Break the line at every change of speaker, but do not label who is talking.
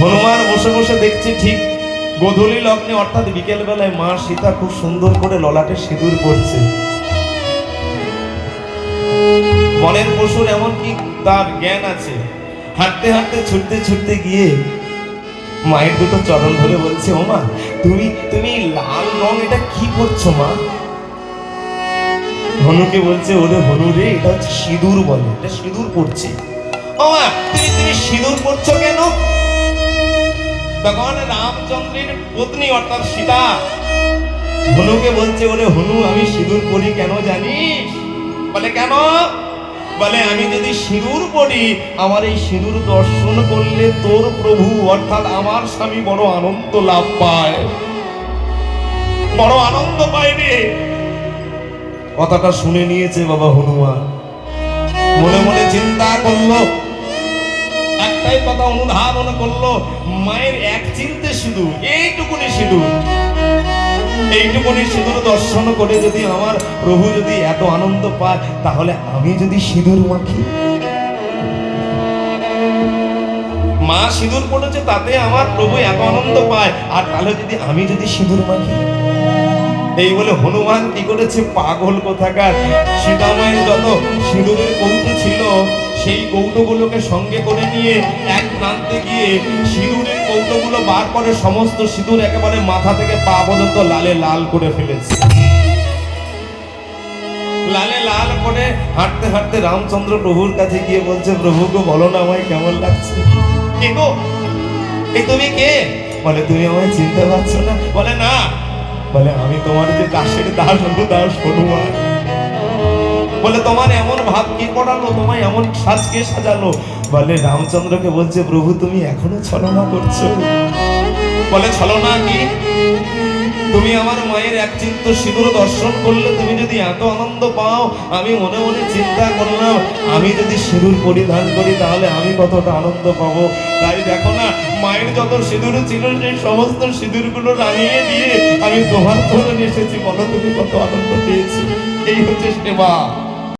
হনুমান বসে বসে দেখছে ঠিক গোধূলি লগ্নে, অর্থাৎ বিকেল বেলায় মা সীতা খুব সুন্দর করে ললাটে সিঁদুর করছে বনের পশুর এমন কি তার জ্ঞান আছে? হাঁটতে হাঁটতে, ছুটতে ছুটতে গিয়ে মায়ের দুটো চরণ ধরে বলছে, ও মা, তুমি তুমি লাল রং এটা কি করছ মা? হনুকে বলছে, ওরে হনু রে, এটা হচ্ছে সিঁদুর বলে, এটা সিঁদুর পড়ছে। ও মা, তুমি তুমি সিঁদুর পড়ছো কেন? ভগবান রামচন্দ্রের পত্নী, অর্থাৎ সীতা। হনুকে বলছে, ওরে হনু, আমি সিঁদুর পরি কেন জানিস? বলে, কেন? বলে, আমি যদি সিঁদুর পড়ি, আমার এই সিঁদুর দর্শন করলে তোর প্রভু, অর্থাৎ আমার স্বামী বড় আনন্দ লাভ পায়। বড় আনন্দ রে। কথাটা শুনে নিয়েছে বাবা হনুমান। মনে মনে চিন্তা করল একটাই কথা অনুধাবন করল। মায়ের এক চিনতে শুধু এইটুকুনি সিঁদুর। এইটুকুনি সিঁদুর দর্শন করে যদি আমার প্রভু যদি এত আনন্দ পায়, তাহলে আমি যদি সিঁদুর মাখি? মা সিঁদুর পড়েছে, তাতে আমার প্রভু এত আনন্দ পায়, আর তাহলে যদি আমি যদি সিঁদুর মাখি? এই বলে হনুমান কি করেছে? পাগল কোথাকার? সীতামায়ের যত সিঁদুরের সেই কৌটোগুলোকে সঙ্গে করে নিয়ে এক প্রান্তে গিয়ে সিঁদুরের কৌটোগুলো বার করে সমস্ত সিঁদুর একেবারে মাথা থেকে পা পর্যন্ত লালে লাল করে ফেলেছে। লালে লাল করে হাঁটতে হাঁটতে রামচন্দ্র প্রভুর কাছে গিয়ে বলছে, প্রভু গো, বলো না আমায় কেমন লাগছে? কে গো? এই তুমি কে? বলে, তুমি আমায় চিনতে পারছ না। বলে না। বলে, আমি তোমার যে দাসের দাস হব দাস হনুমান। বলে, তোমার এমন ভাব কি পড়ালো? তোমায় এমন সাজকে সাজালো? বলে, রামচন্দ্রকে বলছে, প্রভু, তুমি এখনও ছলনা করছ। বলে, ছলনা কি? তুমি আমার মায়ের এক চিত্ত সিঁদুর দর্শন করলে তুমি যদি এত আনন্দ পাও, আমি মনে মনে চিন্তা করলাম, আমি যদি সিঁদুর পরিধান করি, তাহলে আমি কতটা আনন্দ পাবো? তাই দেখো না, মায়ের যত সিঁদুর ছিল, সেই সমস্ত সিঁদুরগুলো রাঙিয়ে দিয়ে আমি তোমার ধরে এসেছি। বলো, তুমি কত আনন্দ পেয়েছি? এই হচ্ছে সেবা।